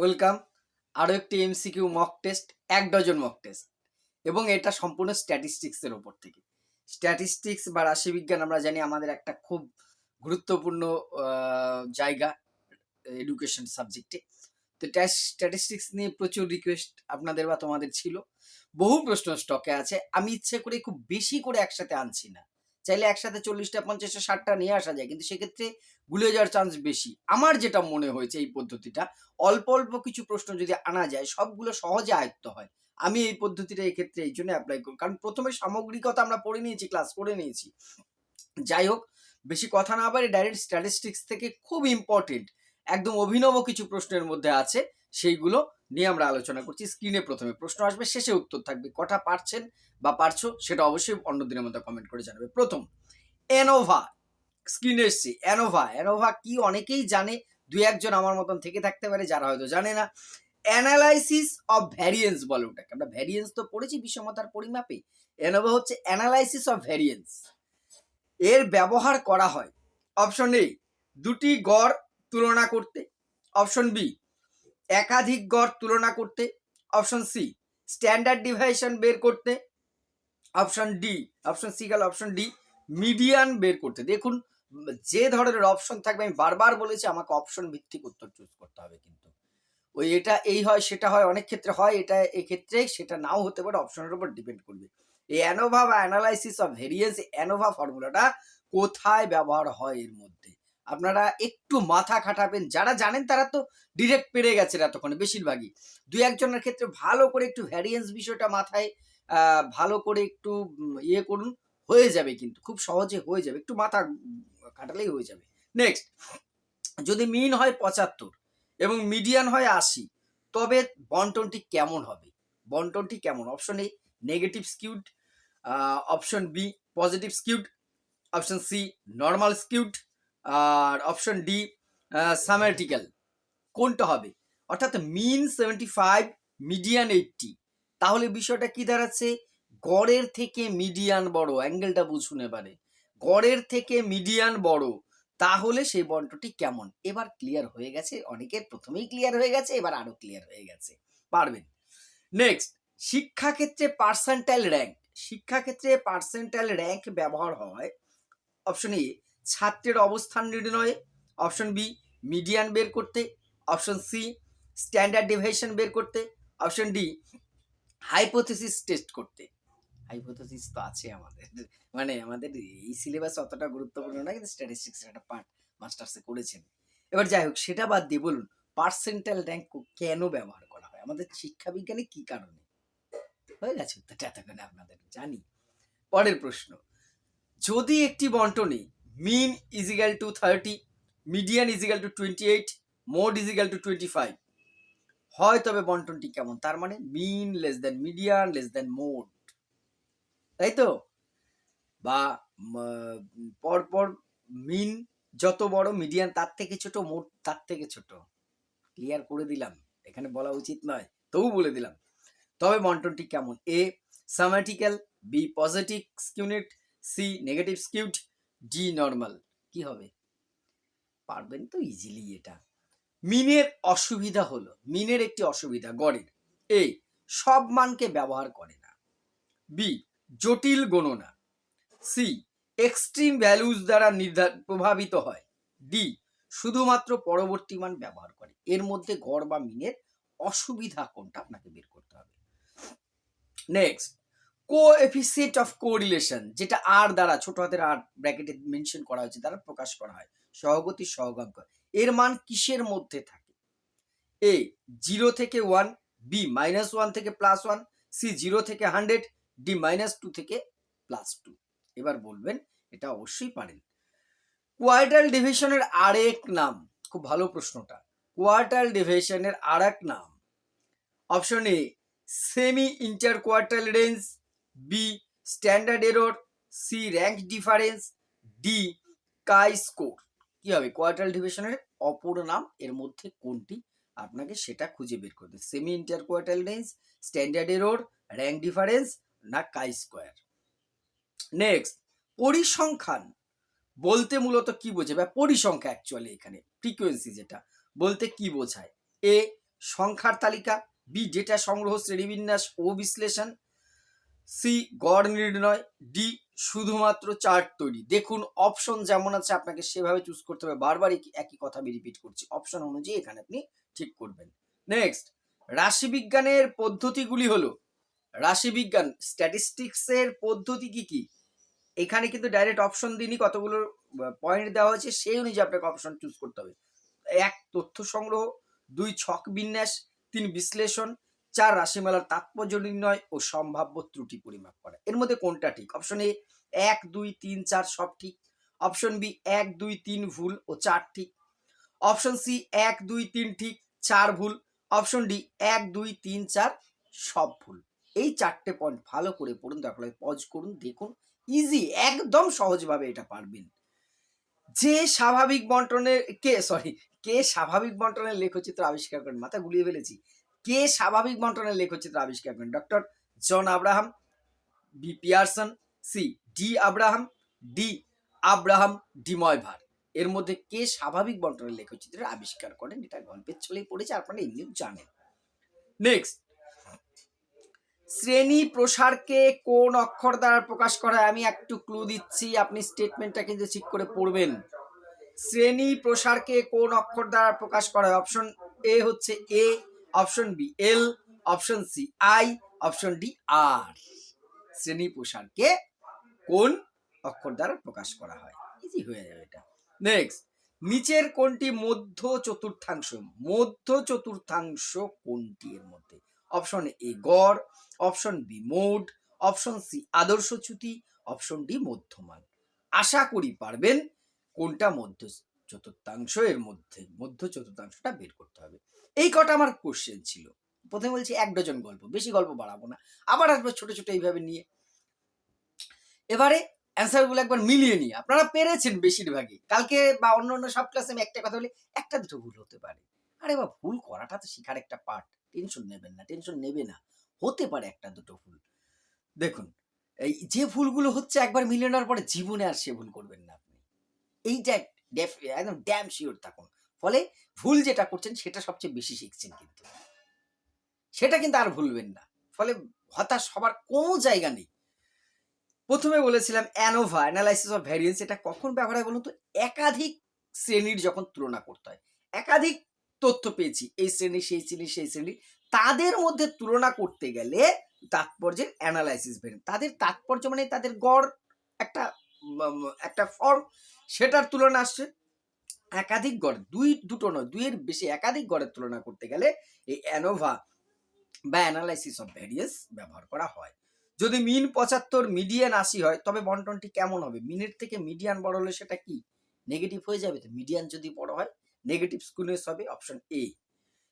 Welcome আরও একটি MCQ mock test এক ডজন মক টেস্ট এবং এটা সম্পূর্ণ স্ট্যাটিস্টিক্সের ওপর থেকে। স্ট্যাটিস্টিক্স বা রাশিবিজ্ঞান আমরা জানি আমাদের একটা খুব গুরুত্বপূর্ণ জায়গা এডুকেশন সাবজেক্টে তো স্ট্যাটিস্টিক্স নিয়ে প্রচুর রিকোয়েস্ট আপনাদের বা তোমাদের ছিল। বহু প্রশ্ন স্টকে আছে। আমি ইচ্ছে করে খুব বেশি করে একসাথে আনছি না। চাইলে একসাথে চল্লিশটা, পঞ্চাশটা, ষাটটা নিয়ে আসা যায়, কিন্তু সেক্ষেত্রে গুলিয়ে যাওয়ার চান্স বেশি। আমার যেটা মনে হয়েছে এই পদ্ধতিটা, অল্প অল্প কিছু প্রশ্ন যদি আনা যায়, সবগুলো সহজে আয়ত্ত হয়। আমি এই পদ্ধতিটা এই ক্ষেত্রে এই জন্য অ্যাপ্লাই করি, কারণ প্রথমে সামগ্রিকতা আমরা পড়ে নিয়েছি ক্লাস করে নিয়েছি। যাই হোক, বেশি কথা না পারে ডাইরেক্ট স্ট্যাটিস্টিক্স থেকে খুব ইম্পর্টেন্ট একদম অভিনব কিছু প্রশ্নের মধ্যে আছে, সেইগুলো নিয়ে আমরা আলোচনা করছি। স্ক্রিনে প্রথমে প্রশ্ন আসবে, শেষে উত্তর থাকবে, কটা পারছেন বা পারছ সেটা অবশ্যই অন্য দিনের মধ্যে কমেন্ট করে জানাবে। প্রথম এনোভা স্ক্রিনে এসছি। অ্যানোভা অ্যানোভা কি অনেকেই জানে, দুই একজন আমার মতন থেকে থাকতে পারে, যারা হয়তো জানে না। অ্যানালাইসিস অফ ভ্যারিয়েন্স বলে ওটাকে। আমরা ভ্যারিয়েন্স তো পড়েছি, বিষমতার পরিমাপে। অ্যানোভা হচ্ছে অ্যানালাইসিস অফ ভ্যারিয়েন্স এর ব্যবহার করা হয়। অপশন এ দুটি গড় তুলনা করতে। অপশন বি একাধিক গড় তুলনা করতে অপশন সি স্ট্যান্ডার্ড ডিভাইশন বের করতে অপশন ডি অপশন সি গেল অপশন ডি মিডিয়ান বের করতে। দেখুন, যে ধরনের অপশন থাকবে, আমি বারবার বলেছি, আমাকে অপশন ভিত্তিক উত্তর চুজ করতে হবে কিন্তু। ওই এটা, এই হয়, সেটা হয়, অনেক ক্ষেত্রে হয়, এটা এক্ষেত্রে, সেটা নাও হতে পারে অপশনের উপর ডিপেন্ড করবে। এই অ্যানোভা বা অ্যানালাইসিস অফ ভেরিয়েন্স অ্যানোভা ফর্মুলাটা কোথায় ব্যবহার হয় এর মধ্যে? আপনারা একটু মাথা খাটাবেন। যারা জানেন তারা তো ডিরেক্ট পেরে গেছেন এতক্ষণে, বেশিরভাগই। দুই একজনের ক্ষেত্রে ভালো করে একটু ভ্যারিয়েন্স বিষয়টা মাথায় ভালো করে একটু ইয়ে করুন, হয়ে যাবে কিন্তু, খুব সহজে হয়ে যাবে। একটু মাথা খাটালেই হয়ে যাবে। নেক্সট যদি মিন হয় পঁচাত্তর এবং মিডিয়ান হয় আশি, তবে বন্টনটি কেমন হবে? বন্টনটি কেমন? Option A negative skewed option B positive skewed option C normal skewed R option D symmetrical কোনটা হবে? অর্থাৎ mean seventy five median eighty তাহলে বিষয়টা কি দাঁড়াচ্ছে? গড়ের থেকে মিডিয়ান বড় অ্যাঙ্গেলটা বুঝুন এবারে। গড়ের থেকে মিডিয়ান বড়, তাহলে সেই বন্টটি কেমন? এবার ক্লিয়ার হয়ে গেছে, অনেকের প্রথমেই ক্লিয়ার হয়ে গেছে, এবার আরও ক্লিয়ার হয়ে গেছে। পারবেন? নেক্সট শিক্ষাক্ষেত্রে পার্সেন্টাইল র্যাঙ্ক শিক্ষাক্ষেত্রে পার্সেন্টাইল র্যাঙ্ক ব্যবহার হয় অপশন এ ছাত্রের অবস্থান নির্ণয়ে অপশন বি মিডিয়ান বের করতে, অপশন সি স্ট্যান্ডার্ড ডিভিশন বের করতে, অপশন ডি হাইপোথেসিস টেস্ট করতে। হাইপোথেসিস তো আছে আমাদের। মানে আমাদের এই সিলেবাস অতটা গুরুত্বপূর্ণ না কিন্তু স্ট্যাটিস্টিক্স একটা পার্ট মাস্টার্সে করেছেন। এবার যাই হোক, সেটা বাদ দিয়ে বলুন পার্সেন্টাইল র্যাঙ্ক কেন ব্যবহার করা হয়? আমাদের শিক্ষা বিজ্ঞানে কি কারণে? হয়ে গেছে উত্তরটা, এতক্ষণে আপনাদের জানি। পরের প্রশ্ন, যদি একটি বন্টনে mean equal to thirty median equal to twenty eight mode equal to twenty five হয় তবে বন্টনটি কেমন? তার মানে mean less than median less than mode তাই তো? বা পরপর মিন যত বড় মিডিয়ান তার থেকে ছোট মোড তার থেকে ছোট। ক্লিয়ার করে দিলাম। এখানে বলা উচিত নয়, তবু বলে দিলাম। তবে বন্টনটি কেমন? A symmetrical B positive skewness C negative skewed D normal কি হবে? পারবেন তো ইজিলি এটা। মিনের অসুবিধা হলো, মিনের একটি অসুবিধা, গড়ের। এ সব মানকে ব্যবহার করে না। বি জটিল গণনা। সি এক্সট্রিম ভ্যালুজ দ্বারা নির্ধার প্রভাবিত হয়। ডি শুধুমাত্র পরবর্তী মান ব্যবহার করে। এর মধ্যে গড় বা মিনের অসুবিধা কোনটা আপনাকে বের করতে হবে। নেক্সট কোএফিসিয়েন্ট অফ কোরিলেশন যেটা আর দ্বারা, ছোট হাতের আর ব্র্যাকেটে মেনশন করা হয়েছে, দ্বারা প্রকাশ করা হয়। সহগতি, সহগাঙ্ক। এর মান কিসের মধ্যে থাকে? এ জিরো থেকে ওয়ান বি মাইনাস ওয়ান থেকে প্লাস ওয়ান সি জিরো থেকে হান্ড্রেড ডি মাইনাস টু থেকে প্লাস টু এবার বলবেন, এটা অবশ্যই পারেন। কোয়ার্টাল ডিভিশনের আরেক নাম, খুব ভালো প্রশ্নটা। কোয়ার্টাল ডিভিশনের আর এক নাম option A semi inter quartile range B standard error C rank difference D chi score কি হবে? কোয়ার্টাল ডিভিশনের অপর নাম, এর মধ্যে কোনটি? আপনাকে সেটা খুঁজে বের করতে semi inter quartile range standard error rank difference না কাই স্কোয়ার নেক্সট পরিসংখ্যান। বলতে মূলত কি বোঝে বা পরিসংখ্যা অ্যাকচুয়ালি এখানে ফ্রিকোয়েন্সি যেটা, বলতে কি বোঝায়? এ সংখ্যার তালিকা বি ডেটা সংগ্রহ, শ্রেণীবিন্যাস ও বিশ্লেষণ সি গড় নির্ণয়, ডি শুধুমাত্র চার্ট তৈরি। দেখুন অপশন যেমন আছে, আপনাকে সেভাবে চুজ করতে হবে। বারবার একই- কথা আমি রিপিট করছি। অপশন অনুযায়ী এখানে আপনি ঠিক করবেন। নেক্সট রাশিবিজ্ঞানের পদ্ধতিগুলি হলো, রাশিবিজ্ঞান স্ট্যাটিস্টিক্সের পদ্ধতি কি কি? এখানে কিন্তু ডাইরেক্ট অপশন দিনই কতগুলো পয়েন্ট দেওয়া হয়েছে, সেই অনুযায়ী আপনাকে অপশন চুজ করতে হবে। এক, তথ্য সংগ্রহ, দুই, ছক বিন্যাস, তিন, বিশ্লেষণ চার রাশিমালার তাৎপর্য নির্ণয় ও সম্ভাব্য ত্রুটি পরিমাপ করা। এর মধ্যে কোনটা ঠিক? অপশন এ এক, দুই, তিন, চার, সব ঠিক। অপশন বি এক, দুই, তিন ভুল ও চার ঠিক। অপশন সি এক, দুই, তিন ঠিক, চার ভুল। অপশন ডি এক, দুই, তিন, চার, সব ভুল। এই চারটে পয়েন্ট ভালো করে পড়ুন তারপরে পজ করুন, দেখুন। ইজি একদম সহজভাবে এটা পারবেন। যে স্বাভাবিক বন্টনের কে সরি কে স্বাভাবিক বন্টনের লেখচিত্র আবিষ্কার করেন, মাথা গুলিয়ে ফেলেছি। কে স্বাভাবিক বন্টনের লেখচিত্র আবিষ্কার করেন? Doctor John Abraham, B Pearson, C D Abraham D Abraham De Moivre এর মধ্যে কে স্বাভাবিক বন্টনের লেখচিত্রের আবিষ্কার করেন? এটা গল্পের ছলেই পড়েছে আপনারা এমনিও জানেন। নেক্সট শ্রেণি প্রসারকে কোন অক্ষর দ্বারা প্রকাশ করা আমি একটু ক্লু দিচ্ছি, আপনি স্টেটমেন্টটা কিন্তু ঠিক করে পড়বেন। শ্রেণি প্রসারকে কোন অক্ষর দ্বারা প্রকাশ করা হয়? অপশন এ হচ্ছে A option B L, option C I, option D R. শ্রেণি প্রসারকে কোন অক্ষর দ্বারা প্রকাশ করা হয়? ইজি হয়ে যাবে এটা। নেক্সট নিচের কোনটি মধ্য চতুর্থাংশ? মধ্য চতুর্থাংশ কোনটি এর মধ্যে? অপশন এ গড়, option B mode option C আদর্শ চ্যুতি, অপশন ডি মধ্যমান। আশা করি পারবেন কোনটা মধ্য চতুর্থাংশ এর মধ্যে, মধ্য চতুর্থাংশটা বের করতে হবে। এই কটা আমার কোশ্চেন ছিল। প্রথমে বলছি এক ডজন গল্প, বেশি গল্প বাড়াবো না। আবার আসব ছোট ছোট এইভাবে নিয়ে। এবারে অ্যান্সারগুলো একবার মিলিয়ে নিয়ে আপনারা পেরেছেন বেশিরভাগই। কালকে বা অন্য অন্য সব ক্লাসে আমি একটা কথা বলি, একটা দুটো ভুল হতে পারে। আরে বা ভুল করাটা তো শেখার একটা পার্ট টেনশন নেবেন না টেনশন নেবে না। হতে পারে একটা দুটো ভুল। দেখুন, এই যে ভুলগুলো হচ্ছে একবার মিলিয়ে নেওয়ার পরে জীবনে আর সে ভুল করবেন না আপনি। এইটা একদম ড্যাম শিওর থাকুন। ফলে ভুল যেটা করছেন সেটা সবচেয়ে বেশি শিখছেন কিন্তু। সেটা কিন্তু আর ভুলবেন না। ফলে হতাশ হবার কোনো জায়গা নেই। প্রথমে বলেছিলাম অ্যানোভা অ্যানালাইসিস অফ ভ্যারিয়েন্স এটা কখন ব্যবহার হয় বলুন তো? একাধিক শ্রেণির যখন তুলনা করতে হয়। একাধিক তথ্য পেয়েছি। এই শ্রেণি, সেই শ্রেণি সেই শ্রেণি। তাদের মধ্যে তুলনা করতে গেলে তাৎপর্যের অ্যানালাইসিস ভ্যারিয়েন্স তাদের তাৎপর্য মানে তাদের গড় একটা একটা ফর্ম সেটার তুলনা আসছে। একাধিক গড়, দুই, দুটো নয়, দুইয়ের বেশি একাধিক গড়ের তুলনা করতে গেলে এই অ্যানোভা বা অ্যানালাইসিস অফ ভ্যারিয়েন্স ব্যবহার করা হয়। যদি মিন পঁচাত্তর মিডিয়ান আশি হয়, তবে বন্টনটি কেমন হবে? মিনের থেকে মিডিয়ান বড় হলে সেটা কি? নেগেটিভ হয়ে যাবে তো? মিডিয়ান যদি বড় হয় নেগেটিভ স্কুলেস হবে অপশন এ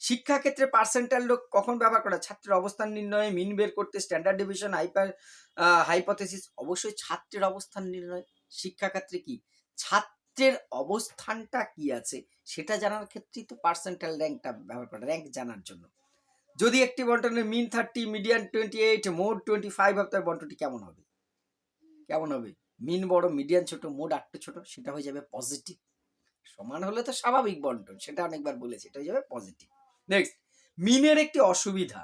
শিক্ষাক্ষেত্রে পার্সেন্টাইল লোক কখন ব্যবহার করা ছাত্রের অবস্থান নির্ণয়ে মিন বের করতে স্ট্যান্ডার্ড ডিভিশন হাইপার হাইপোথেসিস অবশ্যই ছাত্রের অবস্থান নির্ণয়। শিক্ষাক্ষেত্রে কি? ছাত্রের অবস্থানটা কি আছে, সেটা জানার ক্ষেত্রেই তো পার্সেন্টাল র্যাঙ্কটা ব্যবহার করে র্যাঙ্ক জানার জন্য। যদি একটি বন্টনের mean thirty median twenty eight mode twenty five হবে তাহলে বন্টনটি কেমন হবে? কেমন হবে? মিন বড় মিডিয়ান ছোট মোড আটটা ছোট, সেটা হয়ে যাবে পজিটিভ সমান হলে তো স্বাভাবিক বন্টন, সেটা অনেকবার বলেছি, এটা হয়ে যাবে পজিটিভ নেক্সট মিনের একটি অসুবিধা।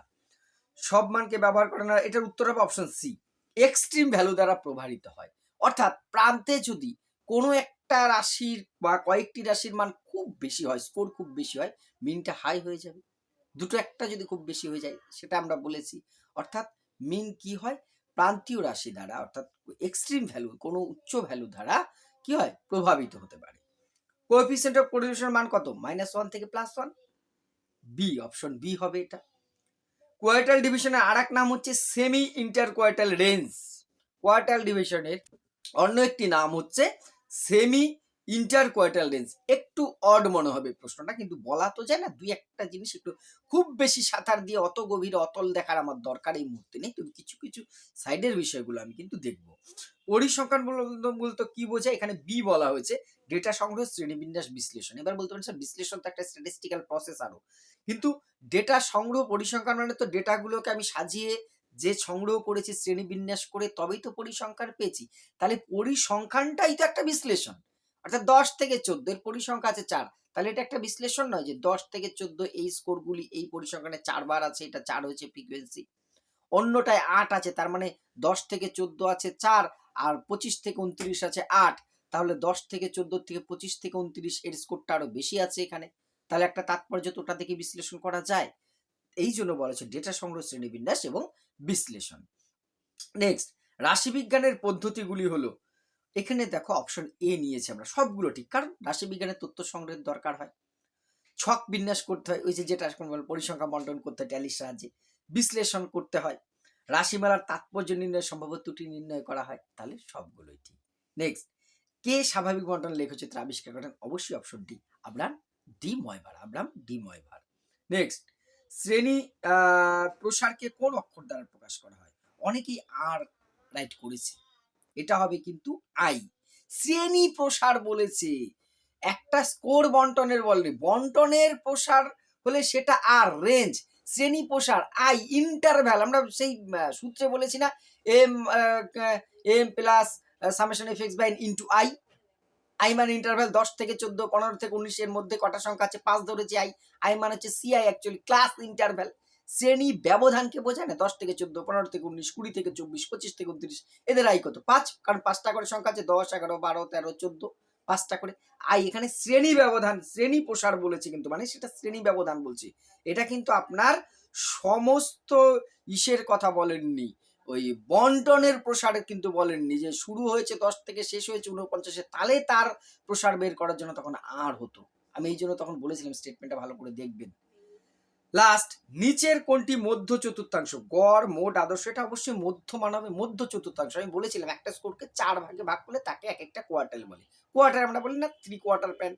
সব মানকে ব্যবহার করে না, এটার উত্তর হবে অপশন সি এক্সট্রিম ভ্যালু দ্বারা প্রভাবিত হয়। অর্থাৎ প্রান্তে যদি কোনো একটা রাশির বা কয়েকটি রাশির মান খুব বেশি হয় স্কোর খুব বেশি হয় মিনটা হাই হয়ে যাবে। দুটো একটা যদি খুব বেশি হয়ে যায়, সেটা আমরা বলেছি। অর্থাৎ মিন কি হয়? প্রান্তীয় রাশি দ্বারা, অর্থাৎ এক্সট্রিম ভ্যালু কোনো উচ্চ ভ্যালু দ্বারা কি হয়? প্রভাবিত হতে পারে। কোএফিসিয়েন্ট অফ কোরিলেশনের মান কত? মাইনাস ওয়ান থেকে plus one B option B হবে এটা। কোয়ার্টাল ডিভিশনের আর এক নাম হচ্ছে semi inter quartile range quartile ডিভিশনের অন্য একটি নাম হচ্ছে সেমি ইন্টার কোয়ার্টাল রেঞ্জ একটু অড মনে হবে প্রশ্নটা, কিন্তু বলা তো যায় না, দুই একটা জিনিস একটু খুব বেশি সাঁতার দিয়ে অত গভীর অতল দেখার আমার দরকার এই মুহূর্তে নেই, তবে কিছু কিছু সাইডের বিষয়গুলো আমি কিন্তু দেখব। পরিসংখ্যান বলতে কি বোঝায়? এখানে বি বলা হয়েছে ডেটা সংগ্রহ শ্রেণীবিন্যাস বিশ্লেষণ। এবার বলতে পারেন স্যার বিশ্লেষণ তো একটা স্ট্যাটিস্টিক্যাল প্রসেস আরও। কিন্তু ডেটা সংগ্রহ পরিসংখ্যান মানে তো ডেটাগুলোকে আমি সাজিয়ে যে সংগ্রহ করেছি, শ্রেণীবিন্যাস করে তবেই তো পরিসংখ্যান পেয়েছি। তাহলে পরিসংখ্যানটাই তো একটা বিশ্লেষণ। অর্থাৎ দশ থেকে চোদ্দ, এর পরিসংখ্যা আছে চার। তাহলে এটা একটা বিশ্লেষণ নয় যে দশ থেকে চোদ্দ এই স্কোরগুলি, এই পরিসংখ্যানে চারবার আছে, এটা চার হচ্ছে ফ্রিকুয়েন্সি অন্যটায় আট আছে, তার মানে দশ থেকে চোদ্দ আছে চার, আর পঁচিশ থেকে উনত্রিশ আছে আট। তাহলে দশ থেকে চোদ্দ থেকে পঁচিশ থেকে উনত্রিশ এর স্কোরটা আরও বেশি আছে এখানে। তাহলে একটা তাৎপর্য তো ওটা থেকে বিশ্লেষণ করা যায়। এই জন্য বলা হচ্ছে ডেটা সংগ্রহ শ্রেণীবিন্যাস এবং বিশ্লেষণ। নেক্সট রাশিবিজ্ঞানের পদ্ধতিগুলি হলো, এখানে দেখো অপশন এ নিয়েছে আমরা, সবগুলো ঠিক, কারণ রাশিবিজ্ঞানের তথ্য সংগ্রহের দরকার হয়। ছক বিন্যাস করতে হয়, ওই যে যেটা এখন বলে পরিসংখ্যা বন্টন করতে হয়, ট্যালির সাহায্যে। বিশ্লেষণ করতে হয়, রাশিমালার তাৎপর্য নির্ণয়, সম্ভাব্য ত্রুটি নির্ণয় করা হয়, তাহলে সবগুলোই ঠিক। নেক্সট কে স্বাভাবিক বন্টন লেখচিত্র আবিষ্কার করেন? অবশ্যই option D Abraham de Moivre, Abraham de Moivre. Next শ্রেণি প্রসারকে কোন অক্ষর দ্বারা প্রকাশ করা হয়? অনেকেই আর রাইট করেছে। এটা হবে কিন্তু আই। শ্রেণি প্রসার বলেছে। একটা স্কোর বন্টনের বলনি বন্টনের প্রসার হলে সেটা আর, রেঞ্জ। শ্রেণি প্রসার, আই, ইন্টারভ্যাল। আমরা সেই সূত্রে বলেছি না, M M plus summation F X by into I. I মানে ইন্টারভ্যাল দশ থেকে চোদ্দ, পনেরো থেকে উনিশের মধ্যে কটা সংখ্যা আছে? পাঁচ ধরেছি আই। আই মানে হচ্ছে সিআই অ্যাকচুয়ালি ক্লাস ইন্টারভ্যাল শ্রেণি ব্যবধানকে বোঝায় না, দশ থেকে চোদ্দ, পনেরো থেকে উনিশ, কুড়ি থেকে চব্বিশ, পঁচিশ থেকে উনত্রিশ। এদের আই কত? পাঁচ, কারণ পাঁচটা করে সংখ্যা আছে, দশ, এগারো, বারো, তেরো, চোদ্দ, পাঁচটা করে আই এখানে শ্রেণি ব্যবধান, শ্রেণি প্রসার বলেছে কিন্তু মানে সেটা শ্রেণি ব্যবধান বলছি। এটা কিন্তু আপনার সমস্ত ইসের কথা বলেননি। ওই বন্টনের প্রসার কিন্তু বলেননি যে শুরু হয়েছে দশ থেকে শেষ হয়েছে উনপঞ্চাশে তাহলে তার প্রসার বের করার জন্য তখন আর হতো। আমি এই জন্য তখন বলেছিলাম স্টেটমেন্টটা ভালো করে দেখবেন। লাস্ট নিচের কোনটি মধ্য চতুর্থাংশ? গড়, মোট, আদর্শ, এটা অবশ্যই মধ্য মানবে, মধ্য চতুর্থাংশ। আমি বলেছিলাম একটা স্কোরকে চার ভাগে ভাগ করলে তাকে এক একটা কোয়ার্টার বলে। কোয়ার্টার আমরা বলি না থ্রি কোয়ার্টার প্যান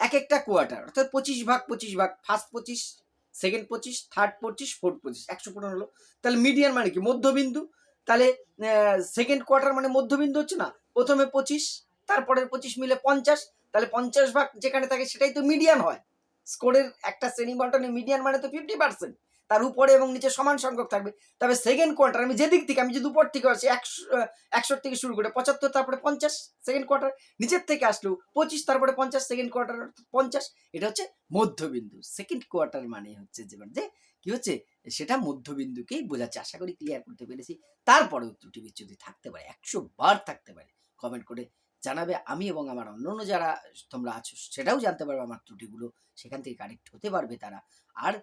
এক একটা কোয়ার্টার অর্থাৎ পঁচিশ ভাগ পঁচিশ ভাগ ফার্স্ট পঁচিশ সেকেন্ড পঁচিশ থার্ড পঁচিশ ফোর্থ পঁচিশ, একশো পনেরো হলো। তাহলে মিডিয়ান মানে কি? মধ্যবিন্দু। তাহলে সেকেন্ড কোয়ার্টার মানে মধ্যবিন্দু হচ্ছে না? প্রথমে পঁচিশ তারপরে পঁচিশ মিলে পঞ্চাশ। তাহলে পঞ্চাশ ভাগ যেখানে থাকে সেটাই তো মিডিয়ান হয়। স্কোরের একটা শ্রেণি বন্টনে মিডিয়ান মানে তো ফিফটি পার্সেন্ট তার উপরে এবং নিচে সমান সংখ্যক থাকবে। তবে সেকেন্ড কোয়ার্টার আমি যেদিক থেকে, আমি যদি উপর থেকে আসি, একশো একশোর থেকে শুরু করে, পঁচাত্তর, তারপরে পঞ্চাশ সেকেন্ড কোয়ার্টার নিচের থেকে আসলেও পঁচিশ, তারপরে পঞ্চাশ সেকেন্ড কোয়ার্টার পঞ্চাশ, এটা হচ্ছে মধ্যবিন্দু। সেকেন্ড কোয়ার্টার মানে হচ্ছে যে যে কি হচ্ছে, সেটা মধ্যবিন্দুকেই বোঝাচ্ছে। আশা করি ক্লিয়ার করতে পেরেছি। তারপরেও ত্রুটি বিচ্যুতি থাকতে পারে, একশো বার থাকতে পারে। কমেন্ট করে জানাবে আমি এবং আমার অন্যান্য যারা তোমরা আছো, সেটাও জানতে পারবে আমার ত্রুটিগুলো। সেখান থেকে কারেক্ট হতে পারবে তারা। আর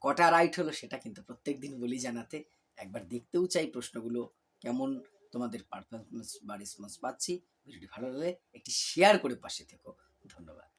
কটা রাইট হলো সেটা কিন্তু প্রত্যেক দিন বলি জানাতে। একবার দেখতেও চাই প্রশ্নগুলো, কেমন তোমাদের পারফরমেন্স বা রেসপন্স পাচ্ছি। ভিডিওটি ভালো লাগলে একটি শেয়ার করে পাশে থেকো। ধন্যবাদ।